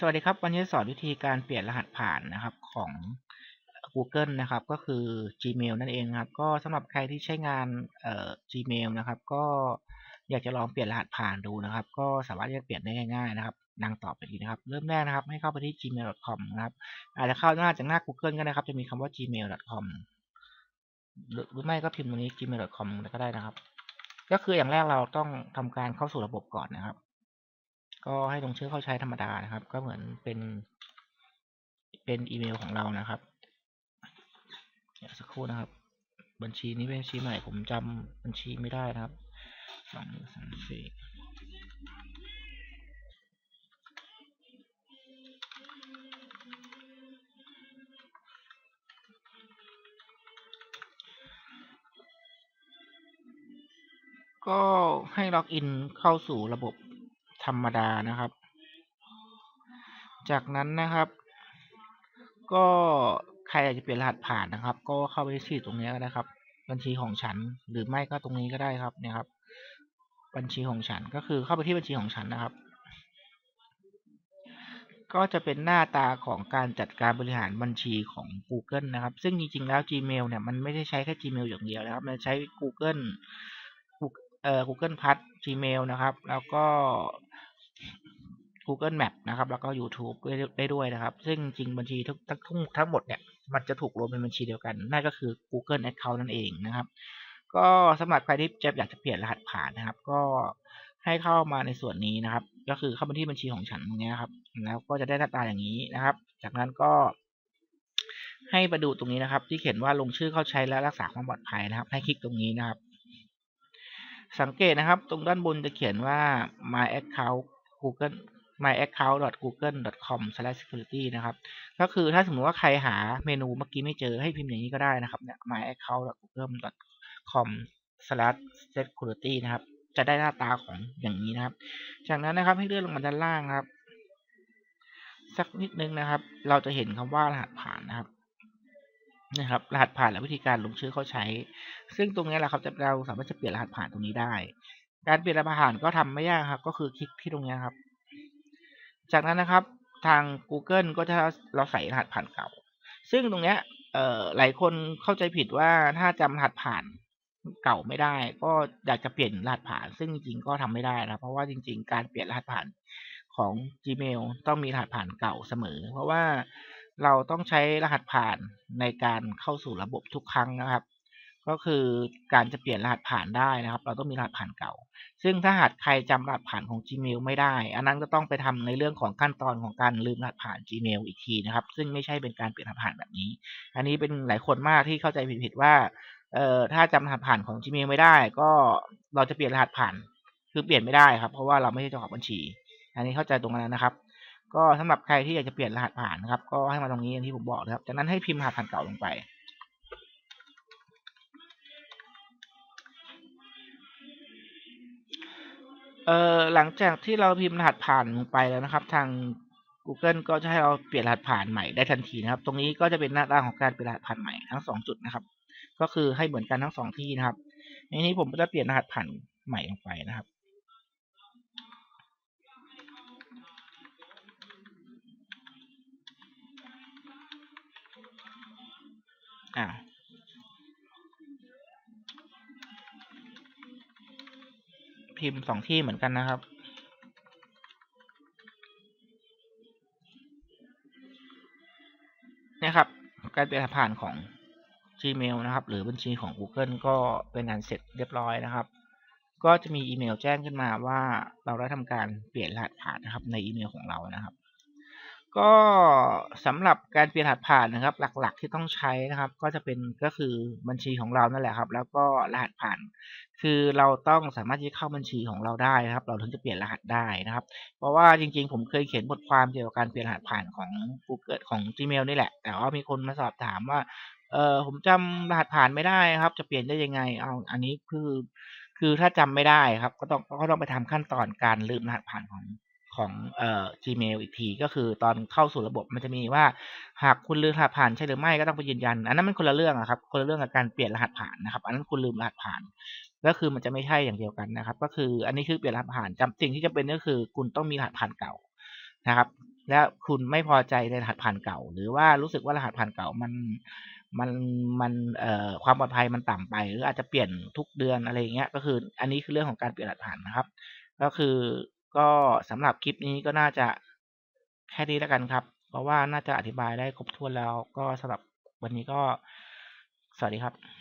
สวัสดีครับ วันนี้จะสอนวิธีการเปลี่ยนรหัสผ่านนะครับของ Google นะครับ ก็คือ Gmail นั่นเองครับ ก็สำหรับใครที่ใช้งานเอ่อ Gmail นะครับ ก็อยากจะลองเปลี่ยนรหัสผ่านดูนะครับ ก็สามารถที่จะเปลี่ยนได้ง่ายๆนะครับดังต่อไปนี้นะครับ เริ่มแรกนะครับ ให้เข้าไปที่ gmail.com นะครับ อาจจะเข้าหน้าจากหน้า Google ก็ได้ครับ จะมีคำว่า gmail.com หรือไม่ก็พิมพ์ตรงนี้ gmail.com ก็ได้นะครับ ก็คืออย่างแรกเราต้องทำการเข้าสู่ระบบก่อนนะครับ ก็ให้ลงชื่อเข้าใช้ธรรมดานะครับ ก็เหมือนเป็นเป็นอีเมลของเรานะครับเดี๋ยวสักครู่นะครับ บัญชีนี้เป็นบัญชีใหม่ผมจำบัญชีไม่ได้นะครับสองสามสี่ก็ให้ล็อกอินเข้าสู่ระบบ ธรรมดานะครับ จากนั้นนะครับ ก็ใครอยากจะเปลี่ยนรหัสผ่านนะครับ ก็เข้าไปที่ตรงนี้ก็ได้ครับ บัญชีของฉันหรือไม่ก็ตรงนี้ก็ได้ครับเนี่ยครับ บัญชีของฉันก็คือเข้าไปที่บัญชีของฉันนะครับ ก็จะเป็นหน้าตาของการจัดการบริหารบัญชีของ Google นะครับ ซึ่งจริงๆแล้ว Gmail เนี่ยมันไม่ได้ใช้แค่ Gmail อย่างเดียวนะครับ มันใช้ Google เอ่อ Google Plus Gmail นะครับ แล้วก็ Google Map นะครับ แล้วก็ YouTube ได้ด้วยนะครับ ซึ่งจริงบัญชีทุกทั้งทั้งหมดเนี่ยมันจะถูกรวมเป็นบัญชีเดียวกัน นั่นก็คือ Google Account นั่นเองนะครับ ก็สำหรับใครที่จะอยากจะเปลี่ยนรหัสผ่านนะครับ ก็ให้เข้ามาในส่วนนี้นะครับ ก็คือเข้ามาที่บัญชีของฉันตรงนี้ครับ แล้วก็จะได้หน้าตาอย่างนี้นะครับ จากนั้นก็ ให้ไปดูตรงนี้นะครับ ที่เขียนว่าลงชื่อเข้าใช้และรักษาความปลอดภัยนะครับ ให้คลิกตรงนี้นะครับ สังเกตนะครับ ตรงด้านบนจะเขียนว่า my account google my account google com security นะครับ ก็คือถ้าสมมติว่าใครหาเมนูเมื่อกี้ไม่เจอให้พิมพ์อย่างนี้ก็ได้นะครับเนี่ย my account google com security นะครับ จะได้หน้าตาของอย่างนี้นะครับ จากนั้นนะครับให้เลื่อนลงมาด้านล่างครับ สักนิดนึงนะครับ เราจะเห็นคำว่ารหัสผ่านนะครับนะครับรหัสผ่านและวิธีการลงชื่อเข้าใช้ ซึ่งตรงนี้แหละครับเราสามารถจะเปลี่ยนรหัสผ่านตรงนี้ได้ การเปลี่ยนรหัสผ่านก็ทำไม่ยากครับ ก็คือคลิกที่ตรงนี้ครับ จากนั้นนะครับทาง Google ก็จะเราใส่รหัสผ่านเก่า ซึ่งตรงนี้เอ่อหลายคนเข้าใจผิดว่าถ้าจำรหัสผ่านเก่าไม่ได้ ก็อยากจะเปลี่ยนรหัสผ่าน ซึ่งจริงๆก็ทำไม่ได้นะเพราะว่าจริง ๆ การเปลี่ยนรหัสผ่านของ Gmail ต้องมีรหัสผ่านเก่าเสมอ เพราะว่าเราต้องใช้รหัสผ่านในการเข้าสู่ระบบทุกครั้งนะครับ ก็คือการจะเปลี่ยนรหัสผ่านได้นะครับ เราต้องมีรหัสผ่านเก่า ซึ่งถ้าหากใครจำรหัสผ่านของ Gmail ไม่ได้ อันนั้นก็ต้องไปทำในเรื่องของขั้นตอนของการลืมรหัสผ่าน Gmail อีกทีนะครับ ซึ่งไม่ใช่เป็นการเปลี่ยนรหัสผ่านแบบนี้ อันนี้เป็นหลายคนมากที่เข้าใจผิดๆว่าเอ่อถ้าจำรหัสผ่านของ Gmail ไม่ได้ ก็เราจะเปลี่ยนรหัสผ่าน คือเปลี่ยนไม่ได้ครับ เพราะว่าเราไม่ใช่เจ้าของบัญชี อันนี้เข้าใจตรงนั้นนะครับ ก็สำหรับใครที่อยากจะเปลี่ยนรหัสผ่านนะครับ ก็ให้มาตรงนี้อย่างที่ผมบอกนะครับ จากนั้นให้พิมพ์รหัสผ่านเก่าลงไป เอ่อหลังจากที่เราพิมพ์รหัสผ่านลงไปแล้วนะครับ ทาง Google ก็จะให้เราเปลี่ยนรหัสผ่านใหม่ได้ทันทีนะครับ ตรงนี้ก็จะเป็นหน้าตาของการเปลี่ยนรหัสผ่านใหม่ทั้งสองจุดนะครับ ก็คือให้เหมือนกันทั้งสองที่นะครับในนี้ผมจะเปลี่ยนรหัสผ่านใหม่ลงไปนะครับอ่า พิมพ์สองที่เหมือนกันนะครับเนี่ยครับการเปลี่ยนรหัสผ่านของ Gmail นะครับ หรือบัญชีของ Google ก็เป็นอันเสร็จเรียบร้อยนะครับ ก็จะมีอีเมลแจ้งขึ้นมาว่าเราได้ทำการเปลี่ยนรหัสผ่านนะครับในอีเมลของเรานะครับ ก็สำหรับการเปลี่ยนรหัสผ่านนะครับ หลักๆที่ต้องใช้นะครับ ก็จะเป็นก็คือบัญชีของเรานั่นแหละครับ แล้วก็รหัสผ่าน คือเราต้องสามารถที่เข้าบัญชีของเราได้นะครับ เราถึงจะเปลี่ยนรหัสได้นะครับ เพราะว่าจริงๆ ผมเคยเขียนบทความเกี่ยวกับการเปลี่ยนรหัสผ่านของ Google ของ Gmail นี่แหละ แต่ว่ามีคนมาสอบถามว่าเออผมจำรหัสผ่านไม่ได้ครับ จะเปลี่ยนได้ยังไงเอาอันนี้คือคือถ้าจำไม่ได้ครับ ก็ต้องก็ต้องไปทำขั้นตอนการลืมรหัสผ่านของ ของเอ่อ Gmail อีกที ก็คือตอนเข้าสู่ระบบมันจะมีว่า หากคุณลืมรหัสผ่านใช่หรือไม่ก็ต้องไปยืนยัน อันนั้นมันคนละเรื่องอะครับ คนละเรื่องกับการเปลี่ยนรหัสผ่านนะครับ อันนั้นคุณลืมรหัสผ่าน ก็คือมันจะไม่ใช่อย่างเดียวกันนะครับ ก็คืออันนี้คือเปลี่ยนรหัสผ่านจำสิ่งที่จำเป็นก็คือ คุณต้องมีรหัสผ่านเก่านะครับ และคุณไม่พอใจในรหัสผ่านเก่า หรือว่ารู้สึกว่ารหัสผ่านเก่ามันมันมันเอ่อความปลอดภัยมันต่ำไป หรืออาจจะเปลี่ยนทุกเดือนอะไรอย่างเงี้ยก็คือ อันนี้คือเรื่องของการเปลี่ยนรหัสผ่านนะครับ ก็คือ ก็สำหรับคลิปนี้ก็น่าจะแค่นี้แล้วกันครับ เพราะว่าน่าจะอธิบายได้ครบถ้วนแล้ว ก็สำหรับวันนี้ก็สวัสดีครับ